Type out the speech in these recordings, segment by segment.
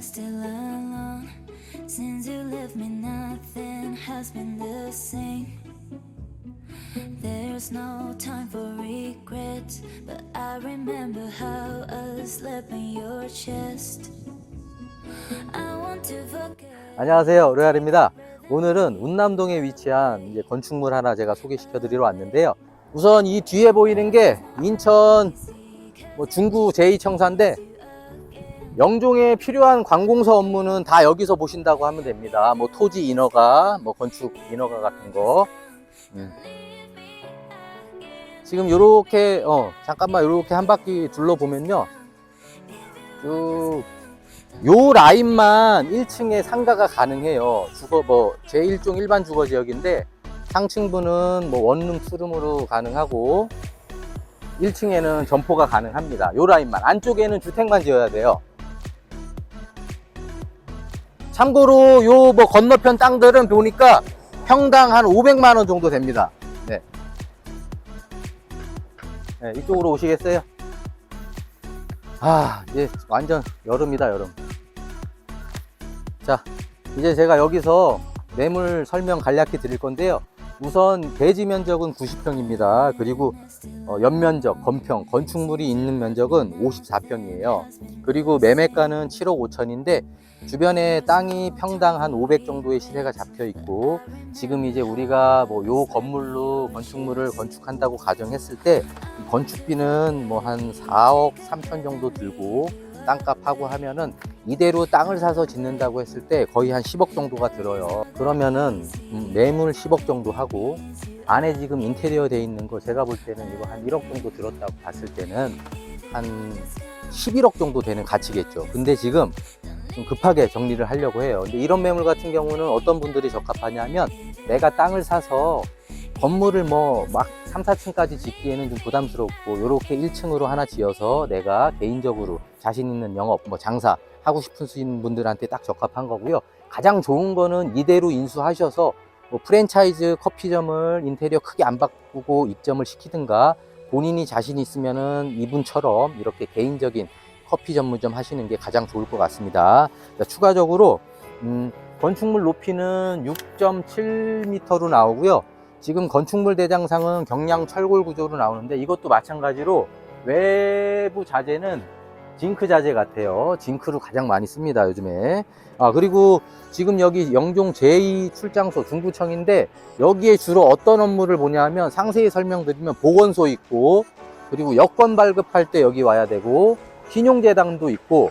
Still alone. Since you left me, nothing has been the same. There's no time for regrets, but I remember how 안녕하세요. 로얄입니다. 오늘은 운남동에 위치한 이제 건축물 하나 제가 소개시켜 드리러 왔는데요. 우선 이 뒤에 보이는 게 인천 뭐 중구 제2청사인데 영종에 필요한 관공서 업무는 다 여기서 보신다고 하면 됩니다. 뭐 토지 인허가, 뭐 건축 인허가 같은 거. 음. 지금 요렇게 어 잠깐만 요렇게 한 바퀴 둘러보면요. 쭉요 라인만 1층에 상가가 가능해요. 주거 뭐 제1종 일반 주거 지역인데 상층부는 뭐 원룸 투룸으로 가능하고 1층에는 점포가 가능합니다. 요 라인만 안쪽에는 주택만 지어야 돼요. 참고로 요 뭐 건너편 땅들은 보니까 평당 한 500만 원 정도 됩니다. 네. 네, 이쪽으로 오시겠어요? 아, 이제 완전 여름이다, 여름. 자, 이제 제가 여기서 매물 설명 간략히 드릴 건데요. 우선 대지 면적은 90평입니다. 그리고 어, 연면적, 건평, 건축물이 있는 면적은 54평이에요. 그리고 매매가는 7억 5천인데 주변에 땅이 평당 한 500 정도의 시세가 잡혀 있고 지금 이제 우리가 뭐 요 건물로 건축물을 건축한다고 가정했을 때 건축비는 뭐 한 4억 3천 정도 들고 땅값하고 하면은 이대로 땅을 사서 짓는다고 했을 때 거의 한 10억 정도가 들어요. 그러면은 음, 매물 10억 정도 하고 안에 지금 인테리어 돼 있는 거 제가 볼 때는 이거 한 1억 정도 들었다고 봤을 때는 한 11억 정도 되는 가치겠죠. 근데 지금 좀 급하게 정리를 하려고 해요. 근데 이런 매물 같은 경우는 어떤 분들이 적합하냐면 내가 땅을 사서 건물을 뭐 막 3, 4층까지 짓기에는 좀 부담스럽고 이렇게 1층으로 하나 지어서 내가 개인적으로 자신 있는 영업, 뭐 장사 하고 싶으신 분들한테 딱 적합한 거고요. 가장 좋은 거는 이대로 인수하셔서 뭐 프랜차이즈 커피점을 인테리어 크게 안 바꾸고 입점을 시키든가 본인이 자신 있으면은 이분처럼 이렇게 개인적인 커피 전문점 하시는 게 가장 좋을 것 같습니다. 자, 추가적으로 음, 건축물 높이는 6.7m로 나오고요. 지금 건축물 대장상은 경량 철골 구조로 나오는데 이것도 마찬가지로 외부 자재는 징크 자재 같아요. 징크를 가장 많이 씁니다, 요즘에. 아, 그리고 지금 여기 영종 제2 출장소 중구청인데 여기에 주로 어떤 업무를 보냐 하면 상세히 설명드리면 보건소 있고 그리고 여권 발급할 때 여기 와야 되고 신용재당도 있고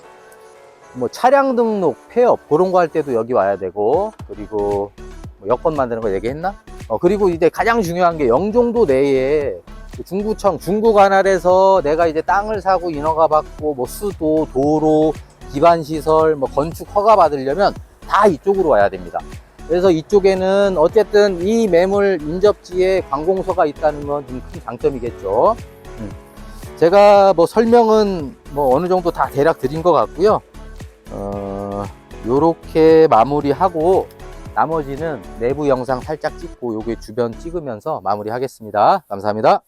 뭐 차량 등록, 폐업 그런 거 할 때도 여기 와야 되고 그리고 뭐 여권 만드는 거 얘기했나? 어, 그리고 이제 가장 중요한 게 영종도 내에 그 중구청, 중구관할에서 내가 이제 땅을 사고 인허가 받고 뭐 수도, 도로, 기반시설, 뭐 건축 허가 받으려면 다 이쪽으로 와야 됩니다. 그래서 이쪽에는 어쨌든 이 매물 인접지에 관공서가 있다는 건 좀 큰 장점이겠죠. 음. 제가 뭐 설명은 뭐 어느 정도 다 대략 드린 것 같고요. 어, 요렇게 마무리하고 나머지는 내부 영상 살짝 찍고 요게 주변 찍으면서 마무리 하겠습니다. 감사합니다.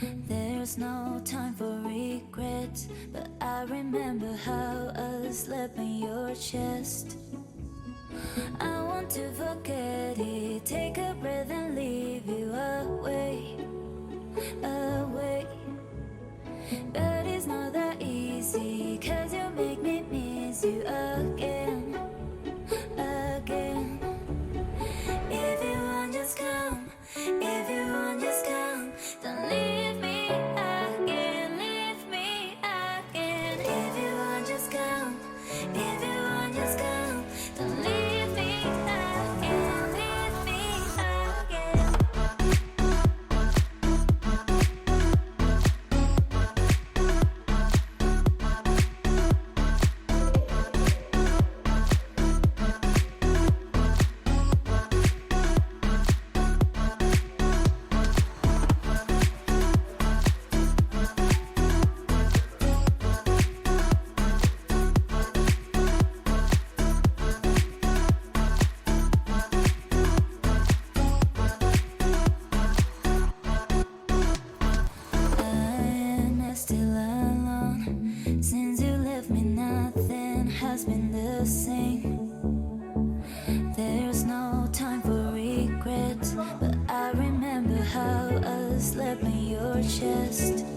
There's no time for regrets, but I remember how I slept in your chest. I want to forget it, has been the same. There's no time for regret, but I remember how I slept in your chest.